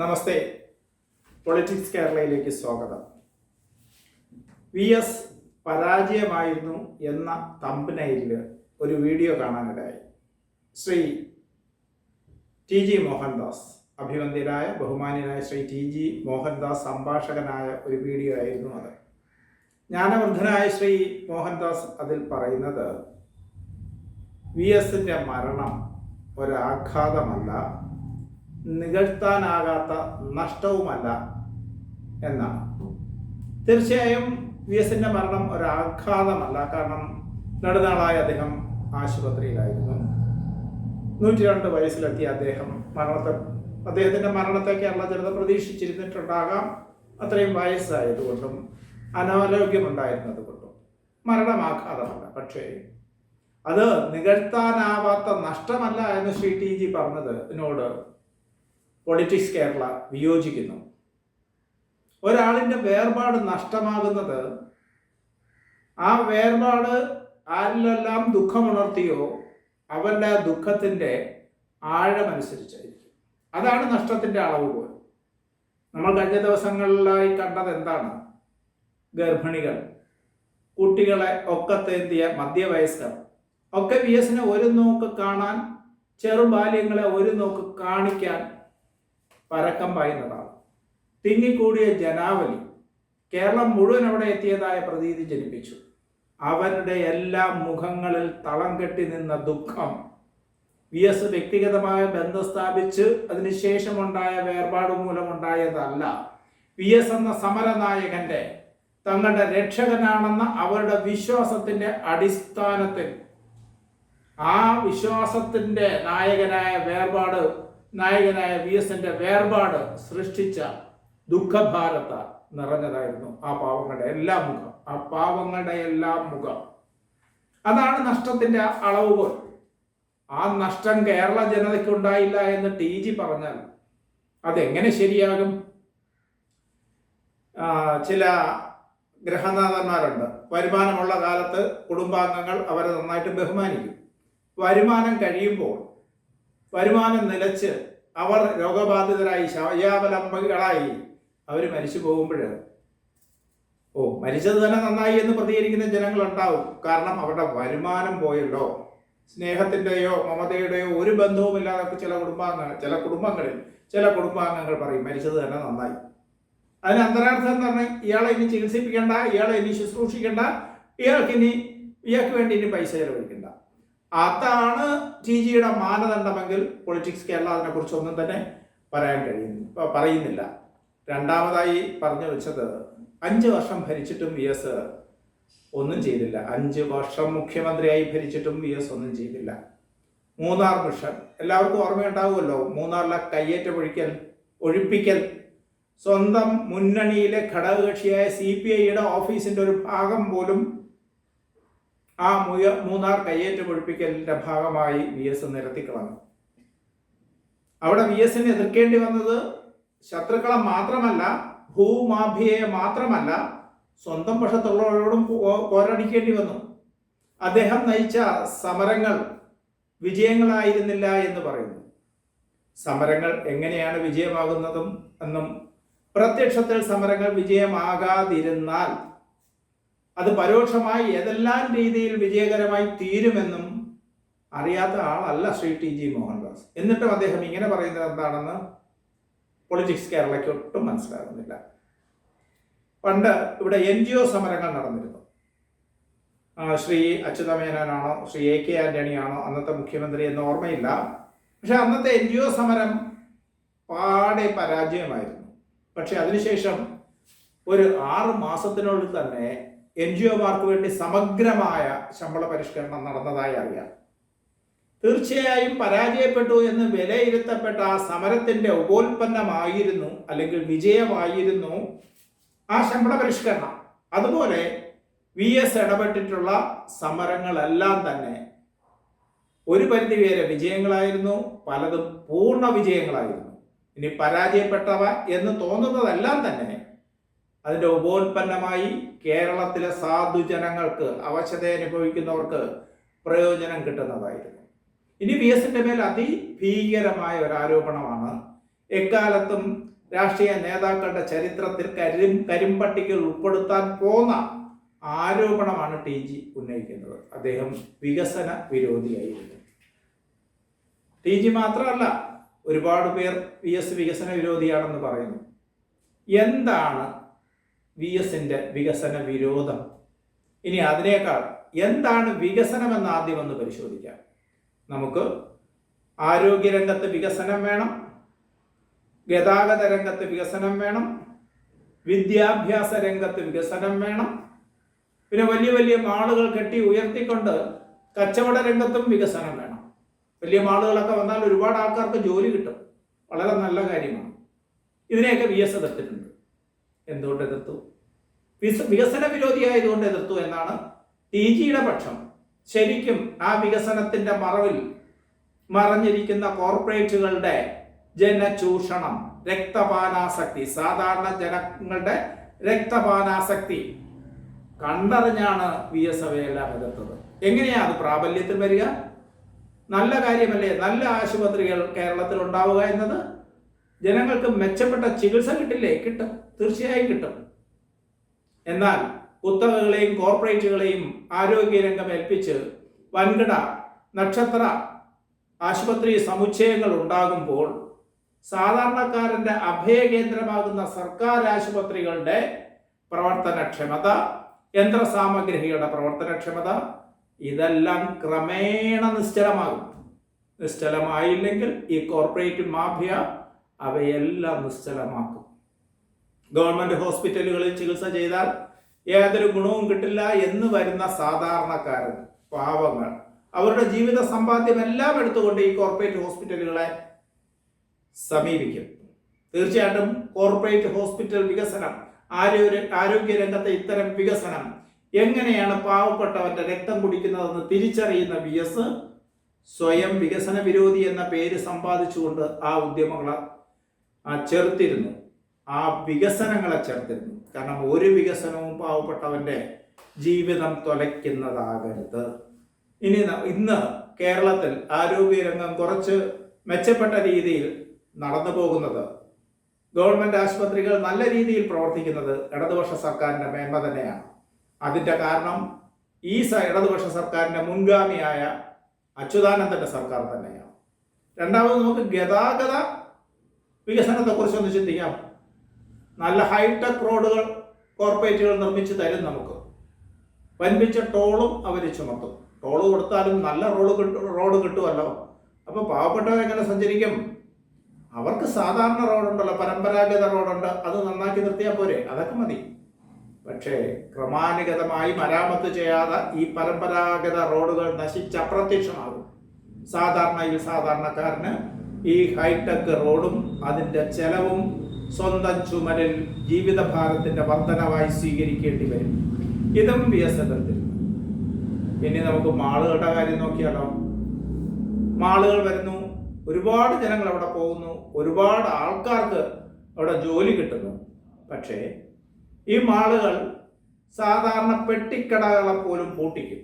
നമസ്തേ. Politics കേരളയിലേക്ക് സ്വാഗതം. V S പരാജയമായിരുന്നു എന്ന തമ്പനയിൽ ഒരു വീഡിയോ കാണാനിടയായി. ശ്രീ ടി ജി മോഹൻദാസ് അഭിവന്ദ്യനായ ബഹുമാന്യനായ ശ്രീ ടി ജി മോഹൻദാസ് സംഭാഷകനായ ഒരു വീഡിയോ ആയിരുന്നു അത്. ജ്ഞാനവർദ്ധനായ ശ്രീ മോഹൻദാസ് അതിൽ പറയുന്നത് വി എസിന്റെ മരണം ഒരാഘാതമല്ല നികഴ്ത്താനാകാത്ത നഷ്ടവുമല്ല എന്നാണ്. തീർച്ചയായും വി എസിന്റെ മരണം ഒരാഘാതമല്ല കാരണം നെടുനാളായി അദ്ദേഹം ആശുപത്രിയിലായിരുന്നു. നൂറ്റി രണ്ട് വയസ്സിലെത്തിയ അദ്ദേഹം മരണത്തെ അദ്ദേഹത്തിന്റെ മരണത്തെ കേരള ജനത പ്രതീക്ഷിച്ചിരുന്നിട്ടുണ്ടാകാം. അത്രയും വയസ്സായതുകൊണ്ടും അനാരോഗ്യമുണ്ടായിരുന്നത് കൊണ്ടും മരണമാഘാതമല്ല പക്ഷേ അത് നികഴ്ത്താനാവാത്ത നഷ്ടമല്ല എന്ന് ശ്രീ ടി ജി പറഞ്ഞത് എന്നോട് പൊളിറ്റിക്സ് കേരള വിയോജിക്കുന്നു. ഒരാളിന്റെ വേർപാട് നഷ്ടമാകുന്നത് ആ വേർപാട് ആരിലെല്ലാം ദുഃഖമുണർത്തിയോ അവരുടെ ദുഃഖത്തിന്റെ ആഴമനുസരിച്ചായിരിക്കും. അതാണ് നഷ്ടത്തിന്റെ അളവ് പോലും. നമ്മൾ കഴിഞ്ഞ ദിവസങ്ങളിലായി കണ്ടത് എന്താണ്? ഗർഭിണികൾ കുട്ടികളെ ഒക്കത്തേന്തിയ മധ്യവയസ്കർ. ഒക്കെ വി എസിനെ ഒരു നോക്ക് കാണാൻ ചെറുബാല്യങ്ങളെ ഒരു നോക്ക് കാണിക്കാൻ പരക്കം പായുന്നതാണ്. തിങ്ങിക്കൂടിയ ജനാവലി കേരളം മുഴുവൻ അവിടെ എത്തിയതായ പ്രതീതി ജനിപ്പിച്ചു. അവരുടെ എല്ലാ മുഖങ്ങളിൽ തളം കെട്ടി നിന്ന ദുഃഖം വി എസ് വ്യക്തിഗതമായ ബന്ധം സ്ഥാപിച്ച് അതിനുശേഷമുണ്ടായ വേർപാട് മൂലമുണ്ടായതല്ല. വി എസ് എന്ന സമരനായകന്റെ തങ്ങളുടെ രക്ഷകനാണെന്ന അവരുടെ വിശ്വാസത്തിന്റെ അടിസ്ഥാനത്തിൽ ആ വിശ്വാസത്തിന്റെ നായകനായ വേർപാട് നായകനായ വി എസിന്റെ വേർപാട് സൃഷ്ടിച്ച ദുഃഖഭാരത നിറഞ്ഞതായിരുന്നു ആ പാവങ്ങളുടെ എല്ലാ മുഖം. ആ പാവങ്ങളുടെ എല്ലാ മുഖം. അതാണ് നഷ്ടത്തിന്റെ അളവ് പോലും. ആ നഷ്ടം കേരള ജനതയ്ക്ക് ഉണ്ടായില്ല എന്ന് ടി ജി പറഞ്ഞാൽ അതെങ്ങനെ ശരിയാകും? ചില ഗ്രഹനാഥന്മാരുണ്ട്. വരുമാനമുള്ള കാലത്ത് കുടുംബാംഗങ്ങൾ അവരെ നന്നായിട്ട് ബഹുമാനിക്കും. വരുമാനം കഴിയുമ്പോൾ വരുമാനം നിലച്ച് അവർ രോഗബാധിതരായി ശവയാവലംബികളായി അവർ മരിച്ചു പോകുമ്പോൾ ഓ മരിച്ചത് തന്നെ നന്നായി എന്ന് പ്രതികരിക്കുന്ന ജനങ്ങളുണ്ടാവും കാരണം അവരുടെ വരുമാനം പോയല്ലോ. സ്നേഹത്തിന്റെയോ മമതയുടെയോ ഒരു ബന്ധവുമില്ലാതെ ചില കുടുംബാംഗങ്ങൾ ചില കുടുംബങ്ങളിൽ ചില കുടുംബാംഗങ്ങൾ പറയും മരിച്ചത് തന്നെ നന്നായി. അതിന് അന്തരാർത്ഥം എന്ന് പറഞ്ഞാൽ ഇയാളെ ഇനി ചികിത്സിപ്പിക്കേണ്ട ഇയാളെ ഇനി ശുശ്രൂഷിക്കേണ്ട ഇയാൾക്ക് ഇനി ഇയാൾക്ക് വേണ്ടി ഇനി പൈസ ചെലവഴിക്കണ്ട അതാണ് ടി ജിയുടെ മാനദണ്ഡമെങ്കിൽ പൊളിറ്റിക്സ് കേരള അതിനെക്കുറിച്ച് ഒന്നും തന്നെ പറയാൻ കഴിയുന്നു പറയുന്നില്ല. രണ്ടാമതായി പറഞ്ഞു വെച്ചത് അഞ്ച് വർഷം ഭരിച്ചിട്ടും വി എസ് ഒന്നും ചെയ്തില്ല. അഞ്ച് വർഷം മുഖ്യമന്ത്രിയായി ഭരിച്ചിട്ടും വി എസ് ഒന്നും ചെയ്തില്ല. മൂന്നാർ മിഷൻ എല്ലാവർക്കും ഓർമ്മയുണ്ടാവുമല്ലോ. മൂന്നാറിലെ കയ്യേറ്റം ഒഴിക്കൽ ഒഴിപ്പിക്കൽ. സ്വന്തം മുന്നണിയിലെ ഘടകകക്ഷിയായ സി പി ഐയുടെ ഓഫീസിന്റെ ഒരു ഭാഗം പോലും ആ മുയ മൂന്നാർ കയ്യേറ്റം ഒഴിപ്പിക്കലിന്റെ ഭാഗമായി വി എസ് നിരത്തിക്കളഞ്ഞു അവിടെ വി എസിന് എതിർക്കേണ്ടി വന്നത് ശത്രുക്കളെ മാത്രമല്ല ഭൂമാഫിയയെ മാത്രമല്ല സ്വന്തം പക്ഷത്തുള്ളവരോടും പോരടിക്കേണ്ടി വന്നു. അദ്ദേഹം നയിച്ച സമരങ്ങൾ വിജയങ്ങളായിരുന്നില്ല എന്ന് പറയുന്നു. സമരങ്ങൾ എങ്ങനെയാണ് വിജയമാകുന്നതും എന്നും പ്രത്യക്ഷത്തിൽ സമരങ്ങൾ വിജയമാകാതിരുന്നാൽ അത് പരോക്ഷമായി ഏതെല്ലാം രീതിയിൽ വിജയകരമായി തീരുമെന്നും അറിയാത്ത ആളല്ല ശ്രീ ടി ജി മോഹൻദാസ്. എന്നിട്ടും അദ്ദേഹം ഇങ്ങനെ പറയുന്നത് എന്താണെന്ന് പൊളിറ്റിക്സ് കേരളയ്ക്ക് ഒട്ടും മനസ്സിലാകുന്നില്ല. പണ്ട് ഇവിടെ എൻ ജി ഒ സമരങ്ങൾ നടന്നിരുന്നു. ശ്രീ അച്യുതമേനോനാണോ ശ്രീ എ കെ ആന്റണിയാണോ അന്നത്തെ മുഖ്യമന്ത്രി എന്ന് ഓർമ്മയില്ല. പക്ഷെ അന്നത്തെ എൻ ജി ഒ സമരം പാടെ പരാജയമായിരുന്നു. പക്ഷെ അതിനുശേഷം ഒരു ആറ് മാസത്തിനുള്ളിൽ തന്നെ എൻ ജി ഒമാർക്ക് വേണ്ടി സമഗ്രമായ ശമ്പള പരിഷ്കരണം നടന്നതായി അറിയാം. തീർച്ചയായും പരാജയപ്പെട്ടു എന്ന് വിലയിരുത്തപ്പെട്ട ആ സമരത്തിന്റെ ഉപോൽപ്പന്നമായിരുന്നു അല്ലെങ്കിൽ വിജയമായിരുന്നു ആ ശമ്പള പരിഷ്കരണം. അതുപോലെ വി എസ് ഇടപെട്ടിട്ടുള്ള സമരങ്ങളെല്ലാം തന്നെ ഒരു പരിധി വരെ വിജയങ്ങളായിരുന്നു പലതും പൂർണ വിജയങ്ങളായിരുന്നു. ഇനി പരാജയപ്പെട്ടവ എന്ന് തോന്നുന്നതെല്ലാം തന്നെ അതിന്റെ ഉപോൽപ്പന്നമായി കേരളത്തിലെ സാധുജനങ്ങൾക്ക് അവശത അനുഭവിക്കുന്നവർക്ക് പ്രയോജനം കിട്ടുന്നതായിരുന്നു. ഇനി വി എസിന്റെ മേൽ അതിഭീകരമായ ഒരു ആരോപണമാണ്. എക്കാലത്തും രാഷ്ട്രീയ നേതാക്കളുടെ ചരിത്രത്തിൽ കരിം കരിമ്പട്ടികയിൽ ഉൾപ്പെടുത്താൻ പോന്ന ആരോപണമാണ് ടി ജി ഉന്നയിക്കുന്നത്. അദ്ദേഹം വികസന വിരോധിയായിരുന്നു. ടി ജി മാത്രമല്ല ഒരുപാട് പേർ വി എസ് വികസന വിരോധിയാണെന്ന് പറയുന്നു. എന്താണ് വി എസിന്റെ വികസന വിരോധം. ഇനി അതിനേക്കാൾ എന്താണ് വികസനം എന്ന് ആദ്യം ഒന്ന് പരിശോധിക്കാം. നമുക്ക് ആരോഗ്യരംഗത്ത് വികസനം വേണം ഗതാഗത രംഗത്ത് വികസനം വേണം വിദ്യാഭ്യാസ രംഗത്ത് വികസനം വേണം. പിന്നെ വലിയ വലിയ മാളുകൾ കെട്ടി ഉയർത്തിക്കൊണ്ട് കച്ചവട രംഗത്തും വികസനം വേണം. വലിയ മാളുകളൊക്കെ വന്നാൽ ഒരുപാട് ആൾക്കാർക്ക് ജോലി കിട്ടും. വളരെ നല്ല കാര്യമാണ്. ഇതിനെയൊക്കെ വി എസ് എതിർത്തിട്ടുണ്ട് എന്തുകൊണ്ട് എതിർത്തു? വികസന വിരോധിയായതുകൊണ്ട് എതിർത്തു എന്നാണ് ടി ജിയുടെ പക്ഷം. ശരിക്കും ആ വികസനത്തിന്റെ മറവിൽ മറഞ്ഞിരിക്കുന്ന കോർപ്പറേറ്റുകളുടെ ജനചൂഷണം രക്തപാനാസക്തി സാധാരണ ജനങ്ങളുടെ രക്തപാനാസക്തി കണ്ടറിഞ്ഞാണ് വി എസ് അവയെല്ലാം എതിർത്തത്. എങ്ങനെയാ അത് പ്രാബല്യത്തിൽ വരിക? നല്ല കാര്യമല്ലേ? നല്ല ആശുപത്രികൾ കേരളത്തിൽ ഉണ്ടാവുക എന്നത് ജനങ്ങൾക്ക് മെച്ചപ്പെട്ട ചികിത്സ കിട്ടില്ലേ? കിട്ടും. തീർച്ചയായും കിട്ടും. എന്നാൽ കുത്തകകളെയും കോർപ്പറേറ്റുകളെയും ആരോഗ്യരംഗം ഏൽപ്പിച്ച് വൻകിട നക്ഷത്ര ആശുപത്രി സമുച്ചയങ്ങൾ ഉണ്ടാകുമ്പോൾ സാധാരണക്കാരന്റെ അഭയകേന്ദ്രമാകുന്ന സർക്കാർ ആശുപത്രികളുടെ പ്രവർത്തനക്ഷമത യന്ത്രസാമഗ്രികളുടെ പ്രവർത്തനക്ഷമത ഇതെല്ലാം ക്രമേണ നിശ്ചലമാകും. നിശ്ചലമായില്ലെങ്കിൽ ഈ കോർപ്പറേറ്റ് മാഫിയ അവയെല്ലാം നിശ്ചലമാക്കും. ഗവൺമെന്റ് ഹോസ്പിറ്റലുകളിൽ ചികിത്സ ചെയ്താൽ യാതൊരു ഗുണവും കിട്ടില്ല എന്ന് വരുന്ന സാധാരണക്കാരൻ പാവങ്ങൾ. അവരുടെ ജീവിത സമ്പാദ്യം എല്ലാം എടുത്തുകൊണ്ട് ഈ കോർപ്പറേറ്റ് ഹോസ്പിറ്റലുകളെ സമീപിക്കും. തീർച്ചയായിട്ടും കോർപ്പറേറ്റ് ഹോസ്പിറ്റൽ വികസനം ആരോഗ്യ ആരോഗ്യ രംഗത്തെ ഇത്തരം വികസനം എങ്ങനെയാണ് പാവപ്പെട്ടവന്റെ രക്തം കുടിക്കുന്നതെന്ന് തിരിച്ചറിയുന്ന വി എസ് സ്വയം വികസന വിരോധി എന്ന പേര് സമ്പാദിച്ചുകൊണ്ട് ആ ഉദ്യമങ്ങളെ ആ ചെറുത്തിരുന്നു. ആ വികസനങ്ങളെ ചേർത്തിരുന്നു കാരണം ഒരു വികസനവും പാവപ്പെട്ടവന്റെ ജീവിതം തൊലയ്ക്കുന്നതാകരുത്. ഇനി ഇന്ന് കേരളത്തിൽ ആരോഗ്യരംഗം കുറച്ച് മെച്ചപ്പെട്ട രീതിയിൽ നടന്നു പോകുന്നത് ഗവൺമെന്റ് ആശുപത്രികൾ നല്ല രീതിയിൽ പ്രവർത്തിക്കുന്നത് ഇടതുപക്ഷ സർക്കാരിന്റെ മേന്മ തന്നെയാണ്. അതിന്റെ കാരണം ഈ ഇടതുപക്ഷ സർക്കാരിന്റെ മുൻഗാമിയായ അച്യുതാനന്ദന്റെ സർക്കാർ തന്നെയാണ്. രണ്ടാമത് നമുക്ക് ഗതാഗത വികസനത്തെക്കുറിച്ച് ഒന്ന് ചിന്തിക്കാം. നല്ല ഹൈടെക് റോഡുകൾ കോർപ്പറേറ്റുകൾ നിർമ്മിച്ച് തരും നമുക്ക്. വൻപിച്ച ടോളും അവർ ചുമത്തും. ടോൾ കൊടുത്താലും നല്ല റോഡ് കിട്ടും റോഡ് കിട്ടുമല്ലോ അപ്പോൾ പാവപ്പെട്ടവർ എങ്ങനെ സഞ്ചരിക്കും? അവർക്ക് സാധാരണ റോഡുണ്ടല്ലോ പരമ്പരാഗത റോഡുണ്ട് അത് നന്നാക്കി നിർത്തിയാൽ പോരെ? അതൊക്കെ മതി. പക്ഷേ ക്രമാനുഗതമായി മരാമത്ത് ചെയ്യാതെ ഈ പരമ്പരാഗത റോഡുകൾ നശിച്ച് അപ്രത്യക്ഷമാകും. സാധാരണയിൽ സാധാരണക്കാരന് ഈ ഹൈടെക് റോഡും അതിന്റെ ചെലവും സ്വന്തം ചുമലിൽ ജീവിതഭാരത്തിന്റെ വർധനവായി സ്വീകരിക്കേണ്ടി വരും. ഇതും വികസനത്തിൽ ഇനി നമുക്ക് മാളുകളുടെ കാര്യം നോക്കിയാലോ? മാളുകൾ വരുന്നു ഒരുപാട് ജനങ്ങൾ അവിടെ പോകുന്നു ഒരുപാട് ആൾക്കാർക്ക് അവിടെ ജോലി കിട്ടുന്നു. പക്ഷേ ഈ മാളുകൾ സാധാരണ പെട്ടിക്കടകളെ പോലും പൂട്ടിക്കും.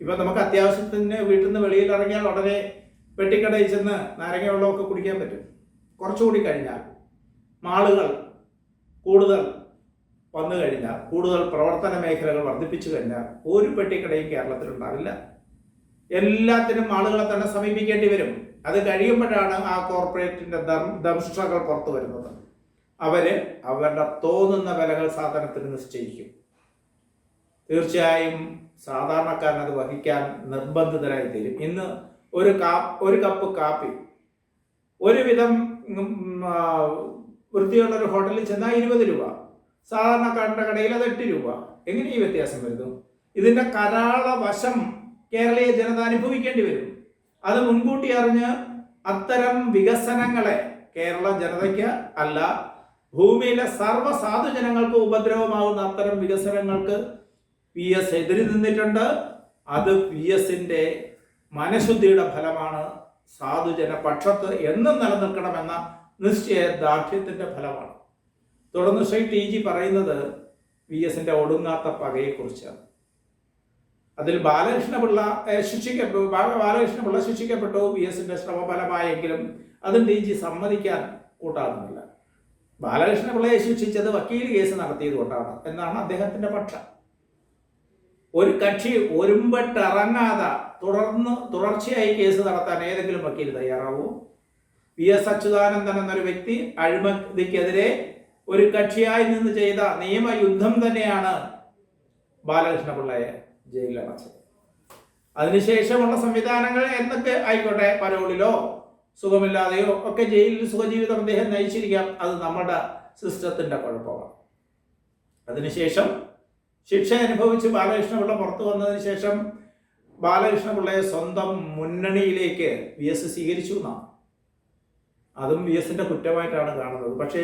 ഇപ്പം നമുക്ക് അത്യാവശ്യത്തിന് വീട്ടിൽ നിന്ന് വെളിയിൽ ഇറങ്ങിയാൽ ഉടനെ പെട്ടിക്കടയിൽ ചെന്ന് നാരങ്ങ വെള്ളമൊക്കെ കുടിക്കാൻ പറ്റും. കുറച്ചുകൂടി കഴിഞ്ഞാൽ മാളുകൾ കൂടുതൽ വന്നു കഴിഞ്ഞാൽ കൂടുതൽ പ്രവർത്തന മേഖലകൾ വർദ്ധിപ്പിച്ചു കഴിഞ്ഞാൽ ഒരു പെട്ടിക്കടയും കേരളത്തിൽ ഉണ്ടാവില്ല. എല്ലാത്തിനും ആളുകളെ തന്നെ സമീപിക്കേണ്ടി വരും. അത് കഴിയുമ്പോഴാണ് ആ കോർപ്പറേറ്റിന്റെ ദംഷ്ട്രകൾ പുറത്തു വരുന്നത്. അവർ അവരുടെ തോന്നുന്ന വിലകൾ സാധനത്തിന് നിശ്ചയിക്കും. തീർച്ചയായും സാധാരണക്കാരൻ അത് വഹിക്കാൻ നിർബന്ധിതരായി തീരും. ഇന്ന് ഒരു കാ ഒരു കപ്പ് കാപ്പി. ഒരുവിധം വൃത്തിയുള്ള ഒരു ഹോട്ടലിൽ ചെന്നാൽ ഇരുപത് രൂപ. സാധാരണക്കാരന്റെ കടയിൽ അത് എട്ട് രൂപ. എങ്ങനെ ഈ വ്യത്യാസം വരുന്നു? ഇതിന്റെ കരാള വശം കേരളീയ ജനത അനുഭവിക്കേണ്ടി വരും. അത് മുൻകൂട്ടി അറിഞ്ഞ് അത്തരം വികസനങ്ങളെ കേരള ജനതയ്ക്ക് അല്ല ഭൂമിയിലെ സർവ സാധുജനങ്ങൾക്ക് ഉപദ്രവമാകുന്ന അത്തരം വികസനങ്ങൾക്ക് പി എസ് എതിരി നിന്നിട്ടുണ്ട്. അത് പി എസിന്റെ മനഃശുദ്ധിയുടെ ഫലമാണ് സാധുജന പക്ഷത്ത് എന്നും നിലനിൽക്കണമെന്ന നിശ്ചയ ദാർഢ്യത്തിന്റെ ഫലമാണ്. തുടർന്ന് ശ്രീ ടി ജി പറയുന്നത് വി എസിന്റെ ഒടുങ്ങാത്ത പകയെക്കുറിച്ചാണ്. അതിൽ ബാലകൃഷ്ണപിള്ള ശിക്ഷിക്കപ്പെട്ടു ബാലകൃഷ്ണപിള്ള ശിക്ഷിക്കപ്പെട്ടു വി എസിന്റെ ശ്രമഫലമായെങ്കിലും അതും ടി ജി സമ്മതിക്കാൻ കൂട്ടാകുന്നില്ല. ബാലകൃഷ്ണ പിള്ളയെ ശിക്ഷിച്ചത് വക്കീൽ കേസ് നടത്തിയത് കൊണ്ടാണ് എന്നാണ് അദ്ദേഹത്തിന്റെ പക്ഷം. ഒരു കക്ഷി ഒരുമ്പെട്ടിറങ്ങാതെ തുടർന്ന് തുടർച്ചയായി കേസ് നടത്താൻ ഏതെങ്കിലും വക്കീൽ തയ്യാറാവൂ? വി എസ് അച്യുതാനന്ദൻ എന്നൊരു വ്യക്തി അഴിമതിക്കെതിരെ ഒരു കക്ഷിയായി നിന്ന് ചെയ്ത നിയമയുദ്ധം തന്നെയാണ് ബാലകൃഷ്ണ പിള്ളയെ ജയിലിൽ അടച്ചത്. അതിനുശേഷമുള്ള സംവിധാനങ്ങൾ എന്തൊക്കെ ആയിക്കോട്ടെ പരോളിലോ സുഖമില്ലാതെയോ ഒക്കെ ജയിലിൽ സുഖജീവിതം അദ്ദേഹം നയിച്ചിരിക്കാം. അത് നമ്മുടെ സിസ്റ്റത്തിന്റെ കുഴപ്പമാണ്. അതിനുശേഷം ശിക്ഷ അനുഭവിച്ച് ബാലകൃഷ്ണപിള്ള പുറത്തു വന്നതിന് ശേഷം ബാലകൃഷ്ണപിള്ളയെ സ്വന്തം മുന്നണിയിലേക്ക് വി എസ് സ്വീകരിച്ചു എന്നാണ്. അതും വി എസിന്റെ കുറ്റമായിട്ടാണ് കാണുന്നത്. പക്ഷേ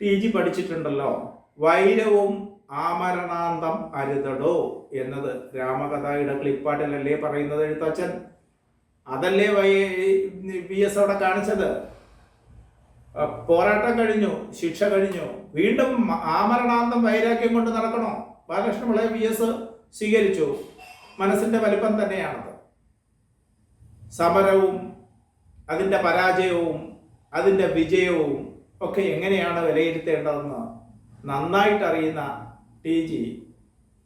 ടി ജി പഠിച്ചിട്ടുണ്ടല്ലോ വൈരവും ആമരണാന്തം അരുതടോ എന്നത് രാമകഥയുടെ ക്ലിപ്പാട്ടിലല്ലേ പറയുന്നത് എഴുത്തച്ഛൻ അതല്ലേ വൈ വി എസ് അവിടെ കാണിച്ചത്? പോരാട്ടം കഴിഞ്ഞു ശിക്ഷ കഴിഞ്ഞു. വീണ്ടും ആമരണാന്തം വൈരാഗ്യം കൊണ്ട് നടക്കണോ? ബാലകൃഷ്ണപിള്ളയെ വി എസ് സ്വീകരിച്ചു. മനസ്സിന്റെ വലിപ്പം തന്നെയാണത്. സമരവും അതിന്റെ പരാജയവും അതിന്റെ വിജയവും ഒക്കെ എങ്ങനെയാണ് വിലയിരുത്തേണ്ടതെന്ന് നന്നായിട്ട് അറിയുന്ന ടി ജി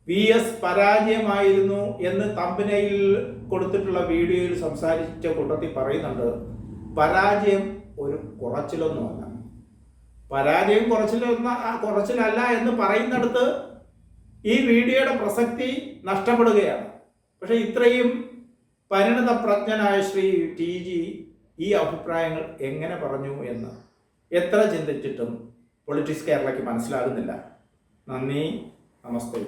വി എസ് പരാജയമായിരുന്നു എന്ന് തമ്പനയിൽ കൊടുത്തിട്ടുള്ള വീഡിയോയിൽ സംസാരിച്ച കൂട്ടത്തിൽ പറയുന്നുണ്ട്. പരാജയം ഒരു കുറച്ചിലൊന്നുമല്ല. പരാജയം കുറച്ചിലൊന്ന കുറച്ചിലല്ല എന്ന് പറയുന്നിടത്ത് ഈ വീഡിയോയുടെ പ്രസക്തി നഷ്ടപ്പെടുകയാണ്. പക്ഷെ ഇത്രയും പരിണത പ്രജ്ഞനായ ശ്രീ ടി ജി ഈ അഭിപ്രായങ്ങൾ എങ്ങനെ പറഞ്ഞു എന്ന് എത്ര ചിന്തിച്ചിട്ടും പൊളിറ്റിക്സ് കേരളയ്ക്ക് മനസ്സിലാകുന്നില്ല. നന്ദി നമസ്തേ.